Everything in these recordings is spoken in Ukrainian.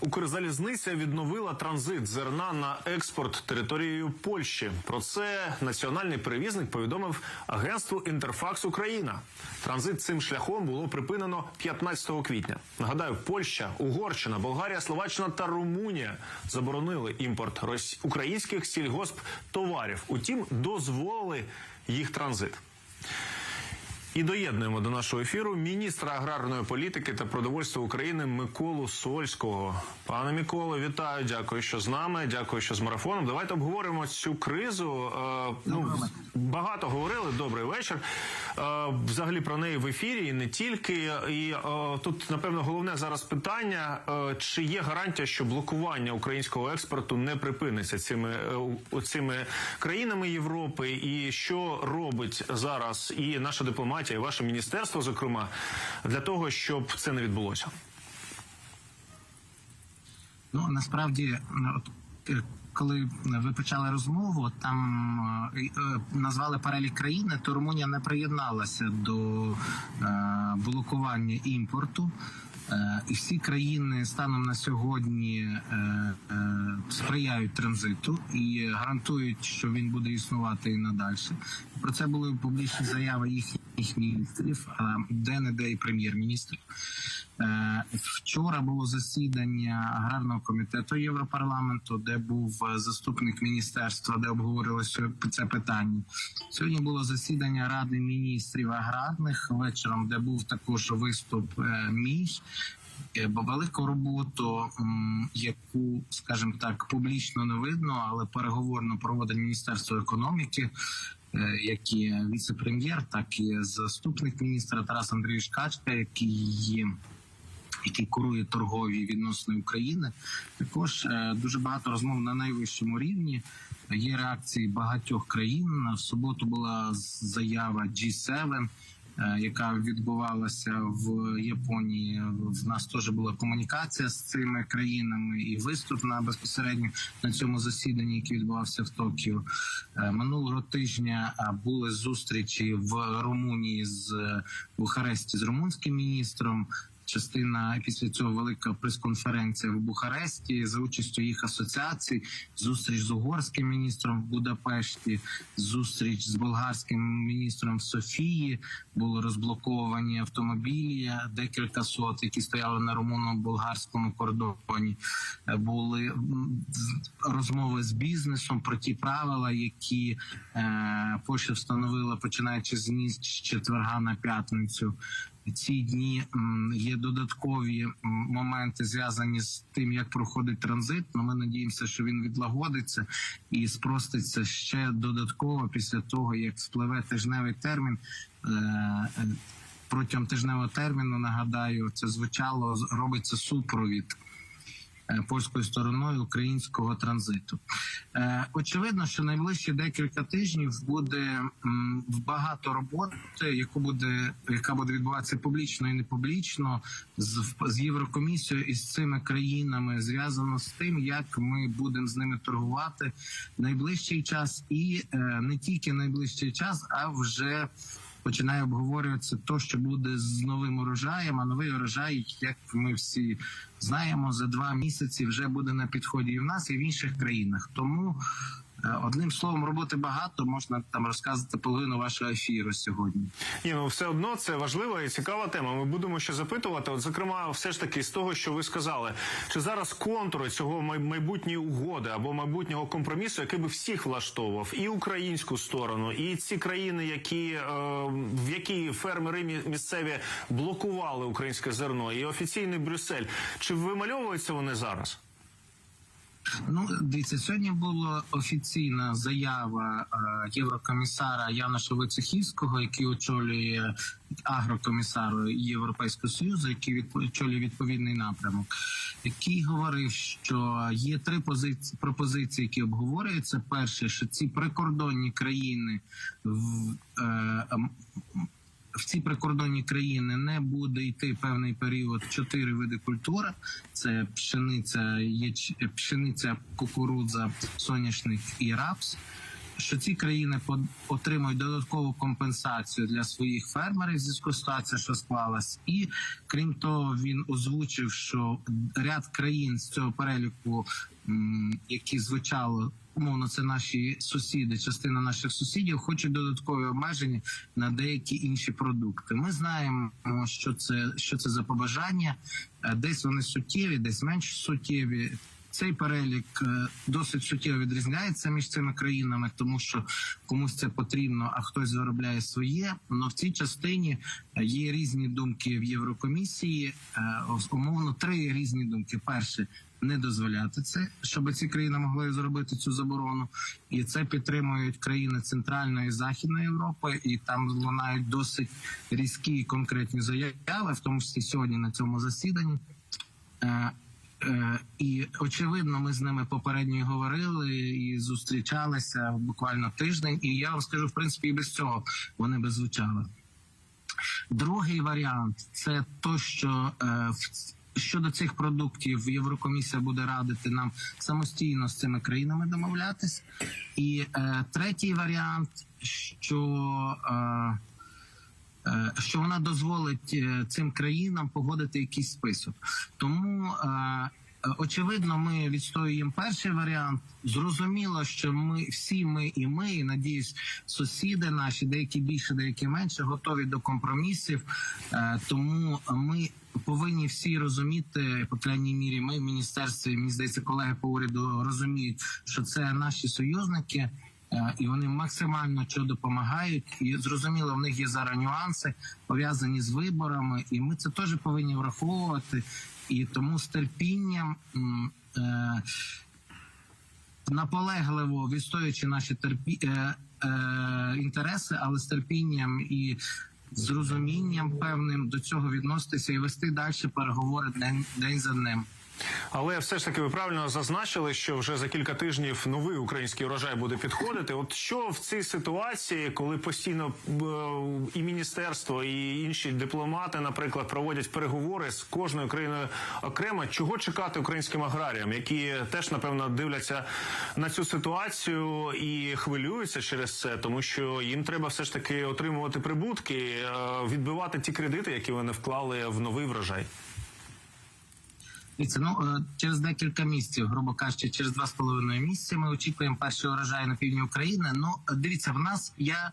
Укрзалізниця відновила транзит зерна на експорт територією Польщі. Про це національний перевізник повідомив агентству Інтерфакс Україна. Транзит цим шляхом було припинено 15 квітня. Нагадаю, Польща, Угорщина, Болгарія, Словаччина та Румунія заборонили імпорт українських сільгосп товарів. Утім, дозволили їх транзит. І доєднуємо до нашого ефіру міністра аграрної політики та продовольства України Миколу Сольського. Пане Миколо, вітаю, дякую, що з нами. Дякую, що з марафоном. Давайте обговоримо цю кризу. Е, ну багато говорили. Добрий вечір. Е, взагалі про неї в ефірі, і не тільки. І е, тут напевно головне зараз питання: е, чи є гарантія, що блокування українського експорту не припиниться цими е, цими країнами Європи, і що робить зараз і наша дипломатія, і ваше міністерство, зокрема, для того, щоб це не відбулося? Ну насправді, е, коли ви почали розмову, там е, е, назвали перелік країни, то Румунія не приєдналася до блокування імпорту. І всі країни станом на сьогодні сприяють транзиту і гарантують, що він буде існувати і надалі. Про це були публічні заяви їхніх міністрів, де не де і прем'єр-міністрів. Е, Вчора було засідання аграрного комітету Європарламенту, де був е, заступник міністерства, де обговорилося це питання. Сьогодні було засідання ради міністрів аграрних вечором, де був також виступ е, мій. Велику роботу, яку, скажімо так, публічно не видно, але переговорно проводить Міністерство економіки, як і віце-прем'єр, так і заступник міністра Тарас Андрійович Качка, який який курує торгові відносини України. Також е, дуже багато розмов на найвищому рівні. Є реакції багатьох країн. В суботу була заява G7, е, яка відбувалася в Японії. В нас теж була комунікація з цими країнами і виступ на безпосередньо на цьому засіданні, який відбувався в Токіо. Е, Минулого тижня е, були зустрічі в Румунії з е, Бухаресті з румунським міністром частина після цього велика прес-конференція в Бухаресті за участю їх асоціацій, зустріч з угорським міністром в Будапешті, зустріч з болгарським міністром в Софії. Були розблоковані автомобілі, декілька сот, які стояли на румуно-болгарському кордоні. Були розмови з бізнесом про ті правила, які е, Польща встановила починаючи з ніч з четверга на п'ятницю ці дні є додаткові моменти зв'язані з тим, як проходить транзит. Но ми надіємося, що він відлагодиться і спроститься ще додатково після того, як спливе тижневий термін. Е, е, Протягом тижневого терміну нагадаю, це звучало робиться супровід польською стороною українського транзиту. Е, Очевидно, що найближчі декілька тижнів буде багато роботи, яку буде яка буде відбуватися публічно і не публічно з, з Єврокомісією і з цими країнами, зв'язано з тим, як ми будемо з ними торгувати найближчий час, і е, не тільки найближчий час, а вже починає обговорюватися то, що буде з новим урожаєм. А новий урожай, як ми всі знаємо, за два місяці вже буде на підході і в нас, і в інших країнах. Тому одним словом, роботи багато можна там розказати половину вашого ефіру сьогодні. Ні, ну все одно це важлива і цікава тема. Ми будемо ще запитувати. От, зокрема, все ж таки з того, що ви сказали, чи зараз контури цього майбутньої угоди або майбутнього компромісу, який би всіх влаштовував, і українську сторону, і ці країни, які е, в які фермери місцеві блокували українське зерно, і офіційний Брюссель. Чи вимальовуються вони зараз? Ну, дивіться, сьогодні була офіційна заява е, єврокомісара Яноша Войцехівського, який очолює агрокомісару Європейського союзу, який очолює відповідний напрямок, який говорив, що є три позиції пропозиції, які обговорюються. Перше, що ці прикордонні країни в е, в ці прикордонні країни не буде йти певний період чотири види культури: це пшениця, яч... пшениця, кукурудза, соняшник і рапс. Що ці країни отримують додаткову компенсацію для своїх фермерів зі ситуація, що склалась, і крім того, він озвучив, що ряд країн з цього переліку, які звучало. Умовно, це наші сусіди, частина наших сусідів хочуть додаткові обмеження на деякі інші продукти. Ми знаємо, що це що це за побажання. Е, Десь вони суттєві, десь менш суттєві. Цей перелік е, досить суттєво відрізняється між цими країнами, тому що комусь це потрібно, а хтось заробляє своє. Но в цій частині е, є різні думки в Єврокомісії. Е, Умовно, три різні думки. Перше не дозволяти це, щоб ці країни могли зробити цю заборону, і це підтримують країни Центральної і Західної Європи, і там лунають досить різкі і конкретні заяви, в тому числі сьогодні на цьому засіданні. Е, І очевидно, ми з ними попередньо говорили і зустрічалися буквально тиждень. І я вам скажу, в принципі, і без цього вони би звучали. Другий варіант це то, що е, щодо цих продуктів Єврокомісія буде радити нам самостійно з цими країнами домовлятись. І е, третій варіант, що що вона дозволить е, цим країнам погодити якийсь список. Тому е, е, очевидно, ми відстоюємо перший варіант. Зрозуміло, що ми всі ми і ми, і надіюсь, сусіди наші, деякі більше, деякі менше, готові до компромісів. Е, Тому ми повинні всі розуміти, по крайній мірі, ми в міністерстві, мені здається, колеги по уряду розуміють, що це наші союзники. Е, і вони максимально що допомагають. І зрозуміло, в них є зараз нюанси пов'язані з виборами, і ми це теж повинні враховувати. І тому з терпінням. Е, Наполегливо відстоюючи наші терпі... е, е, інтереси, але з терпінням і з розумінням певним до цього відноситися і вести далі переговори день, день за днем. Але все ж таки ви правильно зазначили, що вже за кілька тижнів новий український урожай буде підходити. От що в цій ситуації, коли постійно е, і міністерство, і інші дипломати, наприклад, проводять переговори з кожною країною окремо, чого чекати українським аграріям, які теж напевно дивляться на цю ситуацію і хвилюються через це, тому що їм треба все ж таки отримувати прибутки, е, відбивати ті кредити, які вони вклали в новий врожай. Дивіться, ну е, через декілька місяців, грубо кажучи, через два з половиною місяці ми очікуємо перший урожай на півдні України. Ну дивіться, в нас я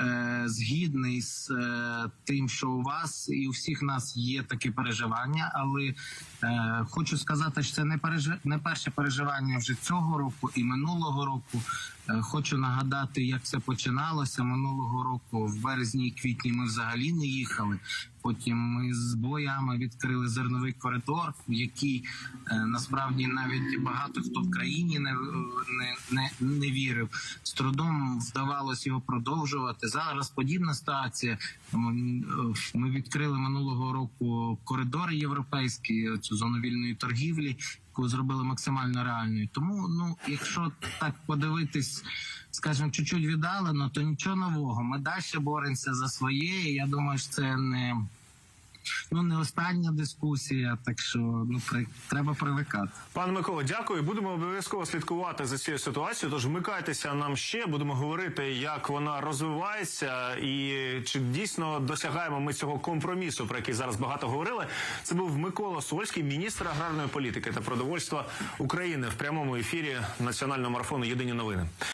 е, згідний з е, тим, що у вас і у всіх нас є таке переживання, але е, хочу сказати, що це не пережи... не перше переживання вже цього року і минулого року. Е, Хочу нагадати, як це починалося минулого року. В березні і квітні ми взагалі не їхали. Потім ми з боями відкрили зерновий коридор, який е, насправді навіть багато хто в країні не, не, не, не вірив. З трудом вдавалось його продовжувати. Зараз подібна ситуація. М, е, Ми відкрили минулого року коридор європейський, цю зону вільної торгівлі, яку зробили максимально реальною. Тому, ну, якщо так подивитись, скажімо, чуть-чуть віддалено, то нічого нового. Ми далі боремося за своє. і Я думаю, що це не. Ну, не остання дискусія, так що ну при треба привикати. Пане Миколо, дякую. Будемо обов'язково слідкувати за цією ситуацією. Тож вмикайтеся нам ще. Будемо говорити, як вона розвивається, і чи дійсно досягаємо ми цього компромісу, про який зараз багато говорили. Це був Микола Сольський, міністр аграрної політики та продовольства України в прямому ефірі національного марафону Єдині новини.